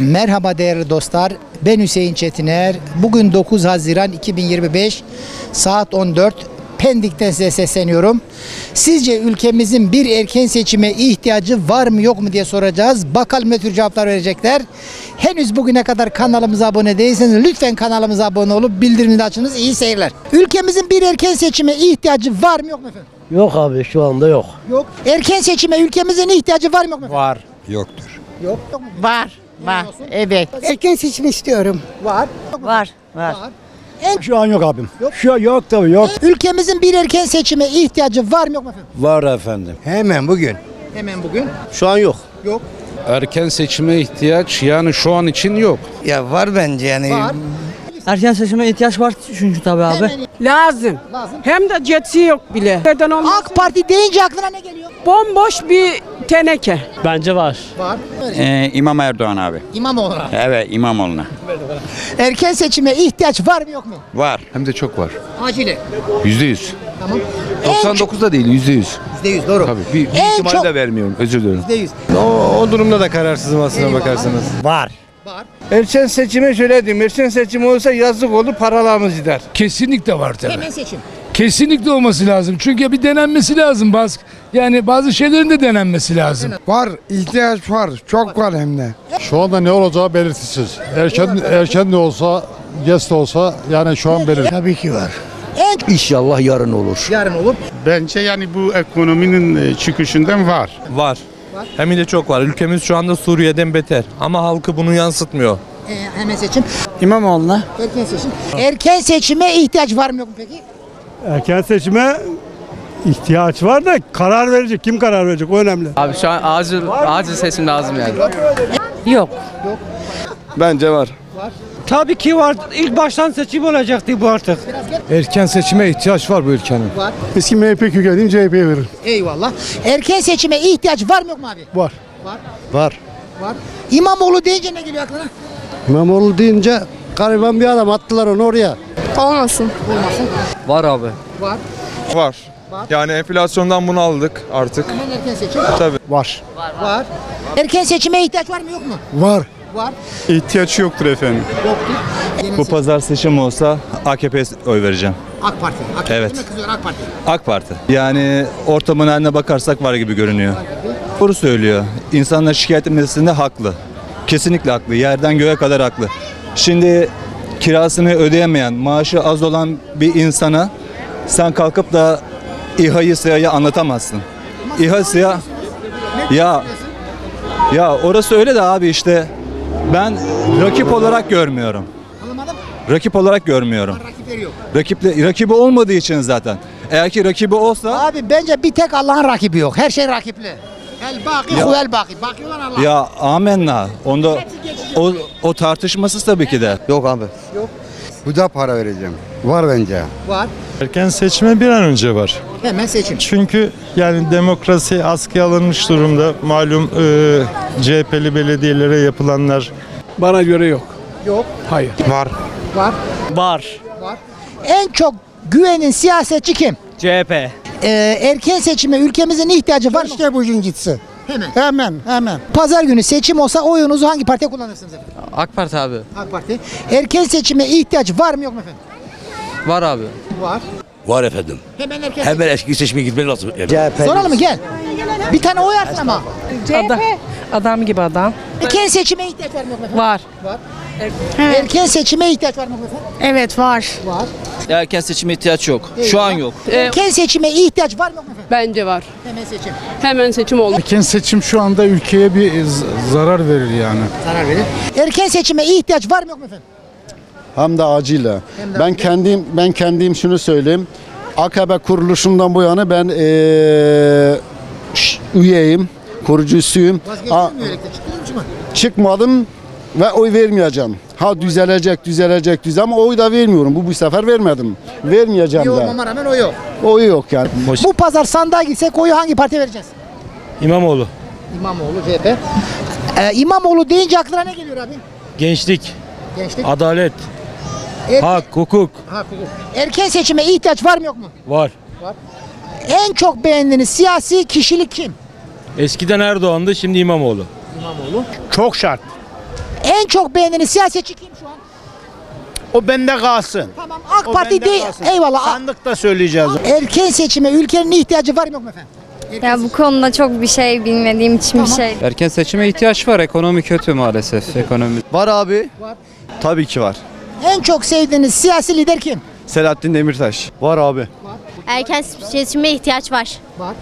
Merhaba değerli dostlar. Ben Hüseyin Çetiner. Bugün 9 Haziran 2025 saat 14. Pendik'ten size sesleniyorum. Sizce ülkemizin bir erken seçime ihtiyacı var mı yok mu diye soracağız. Bakalım ne tür cevaplar verecekler. Henüz bugüne kadar kanalımıza abone değilseniz lütfen kanalımıza abone olup bildirimini de açınız. İyi seyirler. Ülkemizin bir erken seçime ihtiyacı var mı yok mu efendim? Yok abi şu anda yok. Yok. Erken seçime ülkemizin ihtiyacı var mı yok mu efendim? Var. Yoktur. Yok. Yok mu? Var, var. Evet. Erken seçim istiyorum. Var. Var, var. Şu an yok abim. Yok. Şu an yok tabii yok. Ülkemizin bir erken seçime ihtiyacı var mı yok mu efendim? Var efendim. Hemen bugün. Hemen bugün. Şu an yok. Yok. Erken seçime ihtiyaç yani şu an için yok. Ya var bence yani. Var. Erken seçime ihtiyaç var çünkü tabii abi. Hemen Lazım. lazım. Hem de cetsi yok bile. Neden? AK Parti deyince aklına ne geliyor? Bomboş bir teneke. Bence var. Var. Ee, İmam Erdoğan abi. İmamoğlu'na. Evet İmamoğlu'na. Erken seçime ihtiyaç var mı yok mu? Var. Hem de çok var. Acile. Yüzde yüz. Tamam. En çok, 99 da değil yüzde yüz. %100 doğru. Tabii bir, bir En ihtimal çok- de vermiyorum özür dilerim. %100. O, o durumda da kararsızım aslına bakarsanız. Var. Var. Erken seçime şöyle diyeyim. Erken seçim olsa yazık olur paralarımız gider. Kesinlikle var tabii. Hemen seçim. Kesinlikle olması lazım. Çünkü bir denenmesi lazım. Bazı yani bazı şeylerin de denenmesi lazım. Var. ihtiyaç var. Çok var hem de. Şu anda ne olacağı belirtisiz. Erken erken de olsa, geç de olsa yani şu an belirsiz. Tabii ki var. En İnşallah yarın olur. yarın olur. Bence yani bu ekonominin çıkışından var. Var. Hem de çok var. Ülkemiz şu anda Suriye'den beter. Ama halkı bunu yansıtmıyor. Ee, hemen seçim. İmamoğlu'na. Erken seçim. Erken seçime ihtiyaç var mı yok mu peki? Erken seçime ihtiyaç var da karar verecek. Kim karar verecek? O önemli. Abi şu an acil acil seçim lazım yani. Yok. Bence var. Tabii ki var. İlk baştan seçim olacaktı bu artık. Erken seçime ihtiyaç var bu ülkenin. Var. Eski MHP kökenliyim CHP'ye veririm. Eyvallah. Erken seçime ihtiyaç var mı yok mu abi? Var. Var. Var. Var. İmamoğlu deyince ne geliyor aklına? İmamoğlu deyince gariban bir adam attılar onu oraya. Olmasın. Var abi. Var. Var. Yani enflasyondan bunu aldık artık. Hemen erken seçim. Var. Var. Erken seçime ihtiyaç var mı yok mu? Var. Var. İhtiyaç yoktur efendim. Yoktur. Yeni Bu seçim. pazar seçim olsa AKP'ye oy vereceğim. AK Parti. AK Parti Evet. kızıyor AK Parti? AK Parti. Yani ortamın haline bakarsak var gibi görünüyor. Doğru söylüyor. İnsanlar şikayet etmesinde haklı. Kesinlikle haklı. Yerden göğe kadar haklı. Şimdi kirasını ödeyemeyen, maaşı az olan bir insana sen kalkıp da İHA'yı SİHA'yı anlatamazsın. İHA SİHA ya ya orası öyle de abi işte ben rakip olarak görmüyorum. Rakip olarak görmüyorum. Rakipleri yok. Rakiple, rakibi olmadığı için zaten. Eğer ki rakibi olsa Abi bence bir tek Allah'ın rakibi yok. Her şey rakipli. El baki Ya- huvel baki. Bakıyorlar Allah'a. ya amenna. Onda o, o tartışmasız tabii ki de. Yok abi. Yok. Bu da para vereceğim. Var bence. Var. Erken seçime bir an önce var. Hemen seçim. Çünkü yani demokrasi askıya alınmış durumda. Malum e, CHP'li belediyelere yapılanlar Bana göre yok. Yok. Hayır. Var. Var. Var. Var. En çok güvenin siyasetçi kim? CHP. Ee, erken seçime ülkemizin ihtiyacı var mı? İşte bugün gitsin. Hemen. Hemen hemen. Pazar günü seçim olsa oyunuzu hangi partiye kullanırsınız efendim? AK Parti abi. AK Parti. Erken seçime ihtiyaç var mı yok mu efendim? Var abi. Var. Var efendim. Hemen erken Hemen eski seçime gitmek lazım. seçim. Soralım mı gel. Bir tane oy atsın ama. Adam, adam gibi adam. Erken seçime ihtiyaç var mı yok mu efendim? Var. Var. Erken seçime ihtiyaç var mı mu efendim? Evet var. Var. Erken seçime ihtiyaç yok. Şu an yok. Erken seçime ihtiyaç var mı yok mu efendim? Bence var. Hemen seçim. Hemen seçim oldu. erken seçim şu anda ülkeye bir z- zarar verir yani. Zarar verir. Erken seçime ihtiyaç var mı yok mu efendim? Hem de de ben kendim ben kendim şunu söyleyeyim. AKP kuruluşundan bu yana ben eee, ş- üyeyim, kurucusuyum. Aa, mi üyelikten? Çıktınız mı? çıkmadım ve oy vermeyeceğim. Ha düzelecek, düzelecek, düzel ama oy da vermiyorum. Bu bu sefer vermedim. Vermeyeceğim İyi de. olmama rağmen o yok. Oy yok yani. Bu pazar sandığa gitsek oyu hangi partiye vereceğiz? İmamoğlu. İmamoğlu CHP. Ee, İmamoğlu deyince aklına ne geliyor abi? Gençlik, Gençlik. adalet, Erken, hukuk hak, hukuk. Erken seçime ihtiyaç var mı yok mu? var. En çok beğendiğiniz siyasi kişilik kim? Eskiden Erdoğan'dı şimdi İmamoğlu. İmamoğlu. Çok şart. En çok beğendiğiniz siyasetçi kim şu an? O bende kalsın. Tamam AK Parti değil. Eyvallah. Sandıkta söyleyeceğiz. Erken seçime ülkenin ihtiyacı var mı yok mu efendim? Ya bu konuda çok bir şey bilmediğim için bir şey. Erken seçime ihtiyaç var. Ekonomi kötü maalesef. Ekonomi. Var abi. Var. Tabii ki var. En çok sevdiğiniz siyasi lider kim? Selahattin Demirtaş. Var abi. Erken seçime ihtiyaç var. Var.